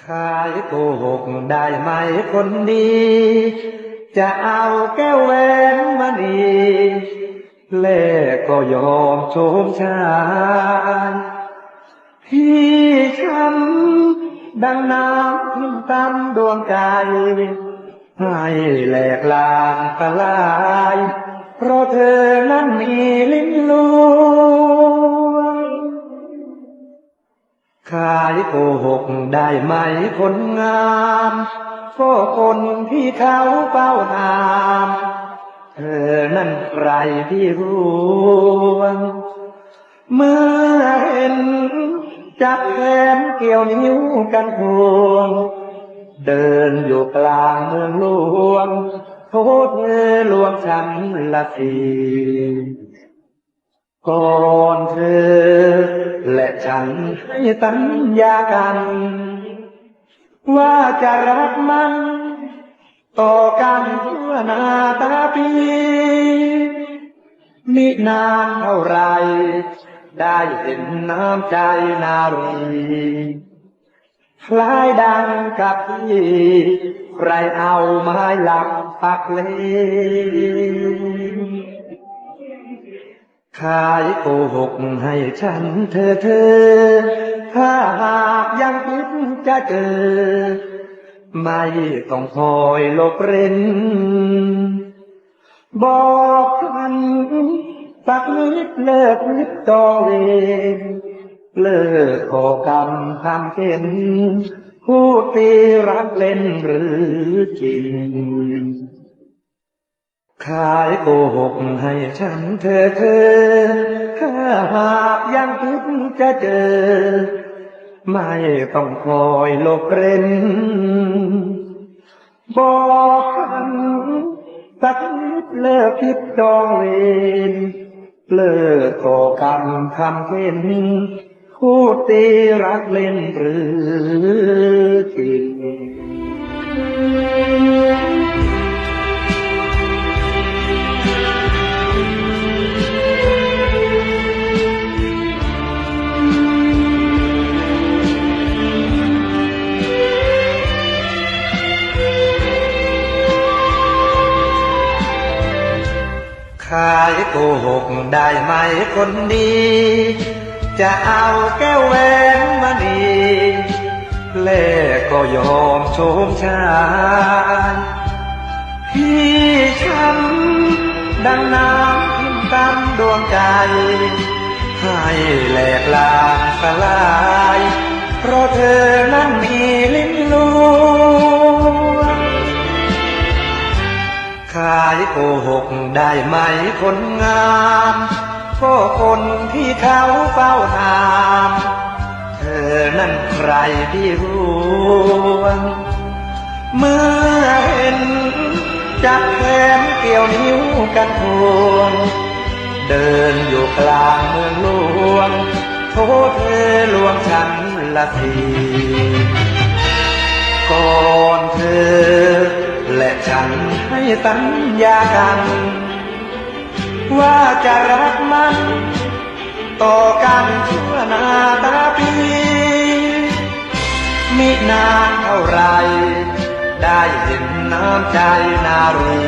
ขายโกหกได้ไหมคนดี จะเอาแก้วแหวนมานีเล่ก็ยอมโชมชายพี่ช้ำดังน้ำทิ่มตำดวงใจให้แหลกลางปลาย เพราะเธอนั้นมีลิ้นลู ขายโกหกได้ไหมคนงามก็คนที่เขาเฝ้าตามเธอนั่นใครที่รู้เมื่อเห็นจับแขนเกี่ยวนิ้วกันพวง เดินอยู่กลางเมืองหลวงโทษเธอลวงฉันละทีก่อนเธอ ฉันให้สัญญากัน ว่าจะรักมัน ต่อกันชั่วหนาตาปีมินานเท่าไร ได้เห็นน้ำใจนารีคล้ายดังกับที่ใครเอาไม้หลักปักเลง ขายโกหกให้ฉันเธอเธอ ถ้าหากยังคิดจะเจอ ไม่ต้องคอยหลบเร้น บอกฉันสักนิดเลิกนิดจอเวรเลิกขอกรรมทำเข็นพูดตีรักเล่นหรือจริง ขายโกหกให้ฉันเธอเธอถ้าหากยังคิดจะเจอ ไม่ต้องคอยหลบเร้นบอกกันสักนิดเลิกคิดจองเวรเลิกก่อกรรมทำเข็นพูดตีรักเล่นหรือ ขายโกหกได้ไหมคนดี จะเอาแก้วแหวนมานีเล่ก็ยอมโชมชายพี่ช้ำดังน้ำทิ่มตำดวงใจ ให้แหลกลางสลาย เพราะเธอ โกหกได้ไหมคนงามก็คนที่เขาเฝ้าตาม เธอนั่นใครที่รู้เมื่อเห็นจับแขนเกี่ยวนิ้วกันพวง เดินอยู่กลางเมืองหลวงโทษเธอลวงฉันละทีก่อนเธอ ฉันให้สัญญากัน ว่าจะรักมัน ต่อกันชั่วนาตาปี มินานเท่าไร ได้เห็นน้ำใจนารี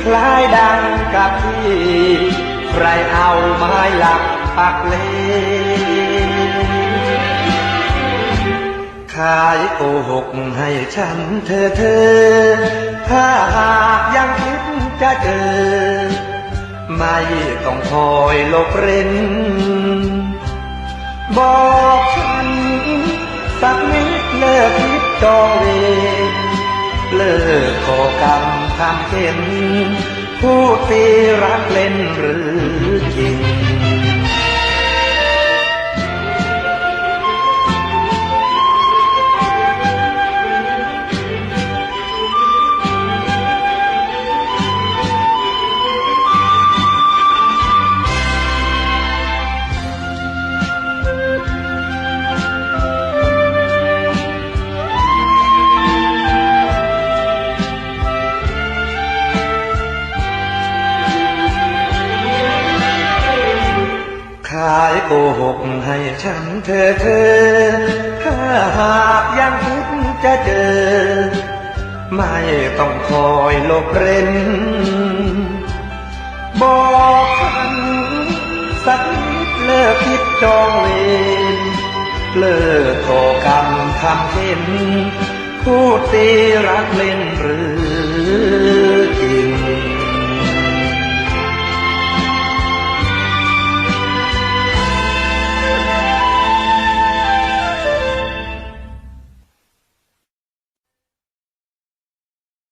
คล้ายดังกับที่ ใครเอาไม้หลักปักเล ขายโกหกให้ฉันเธอเธอ ถ้าหากยังคิดจะเจอ ไม่ต้องคอยลบเร้น บอกฉัน สักนิดเลิกคิดจองเวรเลิกขอกรรมทำเข็นพูดตีรักเล่นหรือจริง ขฉันเธอเธอ ถ้าหากยังคิดจะเจอ ไม่ต้องคอยหลบเร้น บอกฉันสักนิดเลิกคิดจองเวรเลิกโทรกรรมทำเข็นพูดตีรักเล่นหรือจริง